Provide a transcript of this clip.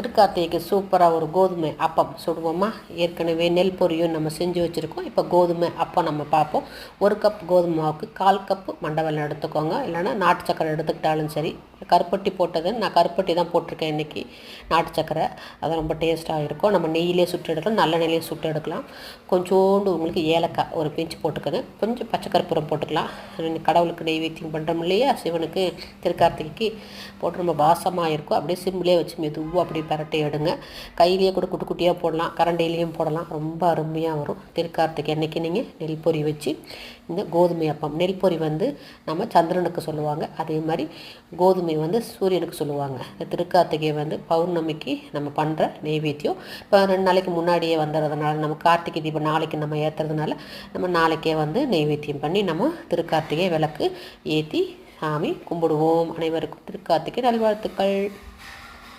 திருக்கார்த்திகைக்கு சூப்பராக ஒரு கோதுமை அப்பம் சுடுவோமா? ஏற்கனவே நெல் பொரியும் நம்ம செஞ்சு வச்சுருக்கோம். இப்போ கோதுமை அப்பம் நம்ம பார்ப்போம். ஒரு கப் கோதுமை மாவுக்கு கால் கப்பு மண்டவெல்லாம் எடுத்துக்கோங்க. இல்லைன்னா நாட்டு சக்கரை எடுத்துக்கிட்டாலும் சரி கருப்பட்டி போட்டது நான் கருப்பட்டி தான் போட்டிருக்கேன் இன்றைக்கி நாட்டு சக்கரை. அது ரொம்ப டேஸ்ட்டாக இருக்கும். நம்ம நெய்யிலே சுட்டு எடுக்கலாம். நல்ல நெய்யிலே சுட்டு எடுக்கலாம். கொஞ்சோண்டு உங்களுக்கு ஏலக்காய் ஒரு பிஞ்சு போட்டுக்கோங்க. கொஞ்சம் பச்சை கற்பூரம் போட்டுக்கலாம். கடவுளுக்கு நெய்வேத்தியம் பண்ணுறோம் இல்லையா? சிவனுக்கு திருக்கார்த்திகைக்கு போட்டு ரொம்ப வாசமாக இருக்கும். அப்படியே சிம்லேயே வச்சு மெதுவாக அப்படியே பரட்டி எடுங்க. கையிலேயே கூட குட்டி குட்டியாக போடலாம். கரண்டையிலையும் போடலாம். ரொம்ப அருமையாக வரும். திருக்கார்த்திகை அன்னைக்கு நீங்கள் நெல் பொறி வச்சு இந்த கோதுமை அப்பம். நெல் பொறி வந்து நம்ம சந்திரனுக்கு சொல்லுவாங்க. அதே மாதிரி கோதுமை வந்து சூரியனுக்கு சொல்லுவாங்க. திருக்கார்த்திகை வந்து பௌர்ணமிக்கு நம்ம பண்ணுற நெய்வேத்தியம். இப்போ ரெண்டு நாளைக்கு முன்னாடியே வந்துடுறதுனால நம்ம கார்த்திகை தீபம் நாளைக்கு நம்ம ஏற்றுறதுனால நம்ம நாளைக்கே வந்து நெய்வேத்தியம் பண்ணி நம்ம திருக்கார்த்திகை விளக்கு ஏற்றி சாமி கும்பிடுவோம். அனைவருக்கும் திருக்கார்த்திகை நல்வாழ்த்துக்கள்.